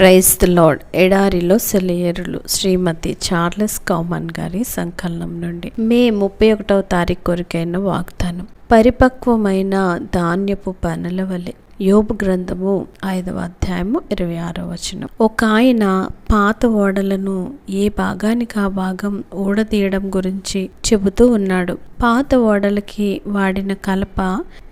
Praise the lord. ఎడారిలో సెలయేరులు శ్రీమతి Charles common గారి సంకలనం నుండి. మే ముప్పై ఒకటవ తారీఖు కొరకైన వాగ్దానం. పరిపక్వమైన ధాన్యపు పనుల వలె. యోబు గ్రంథము ఐదవ అధ్యాయము ఇరవై ఆరో వచనం. ఒక ఆయన పాత ఓడలను ఏ భాగానికి ఆ భాగం ఊడదీయడం గురించి చెబుతూ ఉన్నాడు. పాత ఓడలకి వాడిన కలప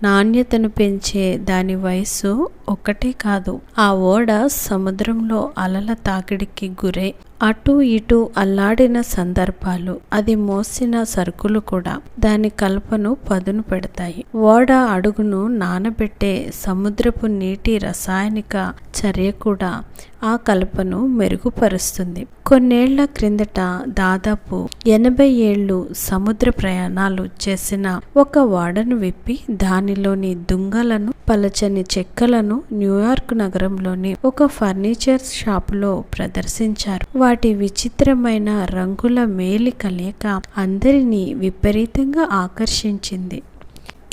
నాణ్యతను పెంచే దాని వయస్సు ఒక్కటే కాదు. ఆ ఓడ సముద్రంలో అలల తాకిడికి గురై అటు ఇటు అల్లాడిన సందర్భాలు అది మోసిన సరుకులు కూడా దాని కలపను పదును పెడతాయి. ఓడ అడుగును నానబెట్టే సముద్రపు నీటి రసాయనిక చర్య కూడా ఆ కలపను మెరుగుపరుస్తుంది. కొన్నేళ్ళ క్రిందట దాదాపు ఎనభై ఏళ్ళు సముద్ర ప్రయాణాలు చేసిన ఒక వాడను విప్పి దానిలోని దుంగలను పలచని చెక్కలను న్యూయార్క్ నగరంలోని ఒక ఫర్నిచర్ షాపులో ప్రదర్శించారు. వాటి విచిత్రమైన రంగుల మేలి కలయిక అందరినీ విపరీతంగా ఆకర్షించింది.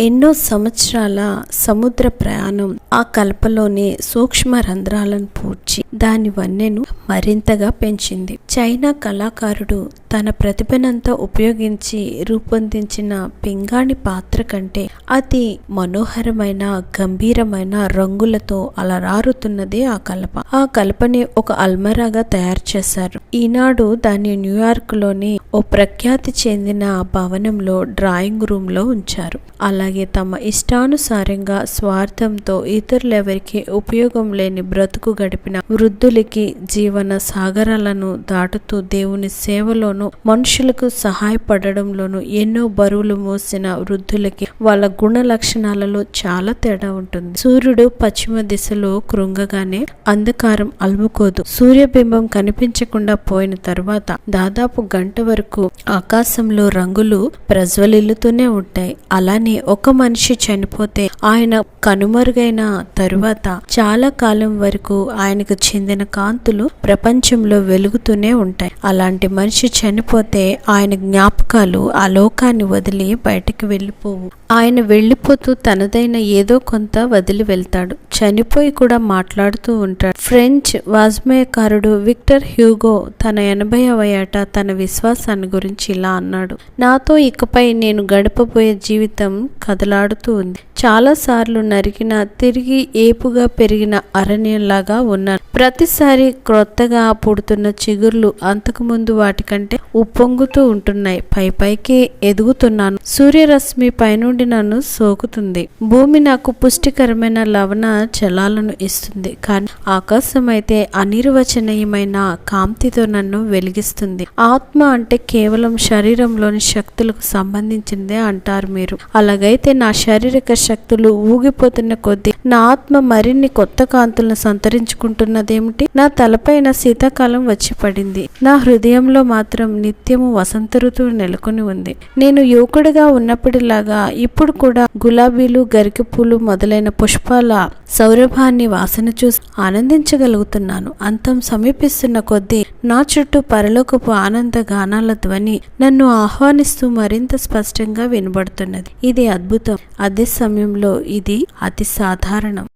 ఎన్నో సంవత్సరాల సముద్ర ప్రయాణం ఆ కల్పలోనే సూక్ష్మ రంధ్రాలను పూడ్చి దాని వన్నెను మరింతగా పెంచింది. చైనా కళాకారుడు తన ప్రతిభనంతా ఉపయోగించి రూపొందించిన పింగాణి పాత్ర కంటే అతి మనోహరమైన గంభీరమైన రంగులతో అలరారుతున్నదే ఆ కలప. ఆ కలపని ఒక అల్మరాగా తయారు చేశారు. ఈనాడు దాన్ని న్యూయార్క్లోని ఓ ప్రఖ్యాతి చెందిన భవనంలో డ్రాయింగ్ రూమ్లో ఉంచారు. అలాగే తమ ఇష్టానుసారంగా స్వార్థంతో ఇతరులెవరికి ఉపయోగం లేని బ్రతుకు గడిపిన వృద్ధులకి జీవన సాగరాలను దాటుతూ దేవుని సేవలో సేవలోను మనుషులకు సహాయపడడంలోనూ ఎన్నో బరువులు మోసిన వృద్ధులకి వాళ్ళ గుణ లక్షణాలలో చాలా తేడా ఉంటుంది. సూర్యుడు పశ్చిమ దిశలో కృంగగానే అంధకారం అలుముకోదు. సూర్యబింబం కనిపించకుండా పోయిన తర్వాత దాదాపు గంట వరకు ఆకాశంలో రంగులు ప్రజ్వలిల్లుతూనే ఉంటాయి. అలానే ఒక మనిషి చనిపోతే ఆయన కనుమరుగైన తరువాత చాలా కాలం వరకు ఆయనకు చెందిన కాంతులు ప్రపంచంలో వెలుగుతూనే ఉంటాయి. అలాంటి మనిషి చనిపోతే ఆయన జ్ఞాపకాలు ఆ లోకాన్ని వదిలి బయటికి వెళ్ళిపోవు. ఆయన వెళ్ళిపోతూ తనదైన ఏదో కొంత వదిలి వెళ్తాడు. చనిపోయి కూడా మాట్లాడుతూ ఉంటాడు. ఫ్రెంచ్ వాజ్మయకారుడు విక్టర్ హ్యూగో తన ఎనభైవ ఏట తన విశ్వాసాన్ని గురించి ఇలా అన్నాడు. నాతో ఇకపై నేను గడపబోయే జీవితం కదలాడుతూ ఉంది. చాలా సార్లు నరికిన తిరిగి ఏపుగా పెరిగిన అరణ్యంలాగా ఉన్నాను ప్రతిసారి క్రొత్తగా పుడుతున్న చిగుర్లు అంతకుముందు వాటికంటే ఉప్పొంగుతూ ఉంటున్నాయి. పై పైకి ఎదుగుతున్నాను. సూర్యరశ్మి పైనుండి నన్ను సోకుతుంది. భూమి నాకు పుష్టికరమైన లవణ జలాలను ఇస్తుంది. కానీ ఆకాశం అయితే అనిర్వచనీయమైన కాంతితో నన్ను వెలిగిస్తుంది. ఆత్మ అంటే కేవలం శరీరంలోని శక్తులకు సంబంధించిందే అంటారు మీరు. అలాగైతే నా శారీరక శక్తులు ఊగిపోతున్న కొద్దీ నా ఆత్మ మరిన్ని కొత్త కాంతులను సంతరించుకుంటున్నదేమిటి? నా తలపైన శీతాకాలం వచ్చి పడింది. నా హృదయంలో మాత్రం నిత్యము వసంత ఋతువు నెలకొని ఉంది. నేను యువకుడిగా ఉన్నప్పటిలాగా ఇప్పుడు కూడా గులాబీలు గరిక పూలు మొదలైన పుష్పాల సౌరభాన్ని వాసన చూసి ఆనందించగలుగుతున్నాను. అంతం సమీపిస్తున్న కొద్దీ నా చుట్టూ పరలోకపు ఆనంద గానాల ధ్వని నన్ను ఆహ్వానిస్తూ మరింత స్పష్టంగా వినబడుతున్నది. ఇది అద్భుతం. అదే సమయంలో ఇది అతి సాధారణ காரணம்.